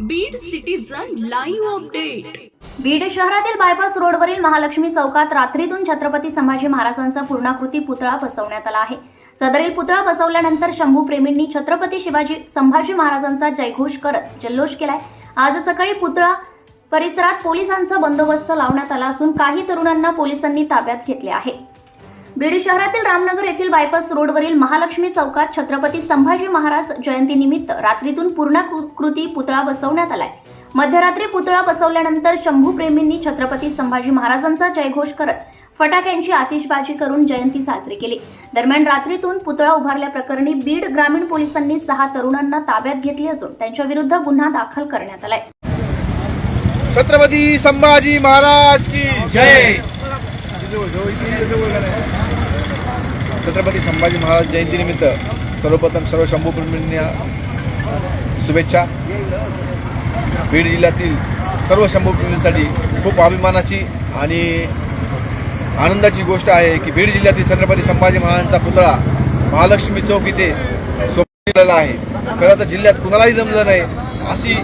Beed citizen live update Beed शहरातील bypass रोडवरील महालक्ष्मी चौकात रात्रीतून छत्रपती संभाजी महाराजांचा पूर्णाकृती पुतळा बसवण्यात आला आहे. सदरील पुतळा बसवल्यानंतर शंभू प्रेमींनी छत्रपती शिवाजी संभाजी महाराजांचा जयघोष करत जल्लोष केलाय. आज सकाळी पुतळा परिसरात पोलिसांचा बंदोबस्त लावण्यात आला असून काही तरुणांना पोलिसांनी ताब्यात घेतले आहे. बीड शहरातील रामनगर येथील बायपास रोडवरील महालक्ष्मी चौकात छत्रपती संभाजी महाराज जयंतीनिमित्त रात्रीतून पूर्णाकृती पुतळा बसवण्यात आलाय. मध्यरात्री पुतळा बसवल्यानंतर शंभूप्रेमींनी छत्रपती संभाजी महाराजांचा जयघोष करत फटाक्यांची आतिषबाजी करून जयंती साजरी केली. दरम्यान रात्रीतून पुतळा उभारल्याप्रकरणी बीड ग्रामीण पोलिसांनी सहा तरुणांना ताब्यात घेतले असून त्यांच्या विरुद्ध गुन्हा दाखल करण्यात आलाय. छत्रपती संभाजी महाराज की जय! छत्रपती संभाजी महाराज जयंतीनिमित्त सर्वप्रथम सर्व शंभूप्रेमींना शुभेच्छा. बीड जिल्ह्यातील सर्व शंभूप्रेमींसाठी खूप अभिमानाची आणि आनंदाची गोष्ट आहे की बीड जिल्ह्यातील छत्रपती संभाजी महाराजांचा पुतळा महालक्ष्मी चौक इथे सोपलेला आहे. खरं तर जिल्ह्यात कुणालाही जमलं नाही. अशी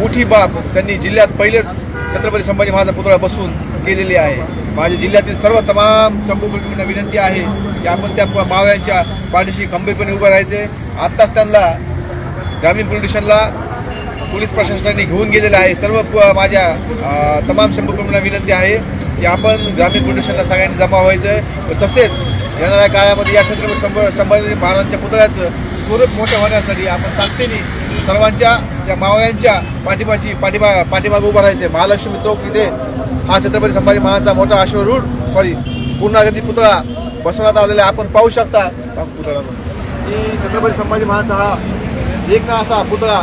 मोठी बाब त्यांनी जिल्ह्यात पहिलेच छत्रपती संभाजी महाराजांचा पुतळा बसून केलेली आहे. माझ्या जिल्ह्यातील सर्व तमाम संभूपतींना विनंती आहे की आपण त्या मावळ्यांच्या पाठीशी खंबीरपणे उभं राहायचे. आत्ताच त्यांना ग्रामीण पोलीस स्टेशनला पोलीस प्रशासनाने घेऊन गेलेलं आहे. सर्व माझ्या तमाम शंभूपतींना विनंती आहे की आपण ग्रामीण पोलीस स्टेशनला सगळ्यांनी जमा व्हायचं. तसेच येणाऱ्या काळामध्ये या छत्रपती संभ- संभाजी महाराजांच्या पुतळ्याचं स्वरूप मोठं होण्यासाठी आपण ताकदीने सर्वांच्या त्या मावळ्यांच्या पाठीमाची पाठीमा पाठीमागे उभं राहायचे. महालक्ष्मी चौक इथे हा छत्रपती संभाजी महाराजांचा मोठा अश्वरूढ सॉरी पूर्णागती पुतळा बसवण्यात आलेला आपण पाहू शकता. पुतळा की छत्रपती संभाजी महाराजांचा हा एक ना असा पुतळा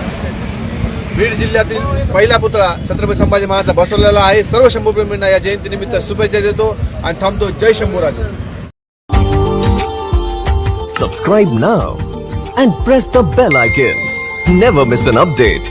बीड जिल्ह्यातील पहिला पुतळा छत्रपती संभाजी महाराजांचा बसवलेला आहे. सर्व शंभूप्रेमींना या जयंतीनिमित्त शुभेच्छा देतो आणि थांबतो जय Shambhuraje. Subscribe now and press the bell icon. Never miss an update.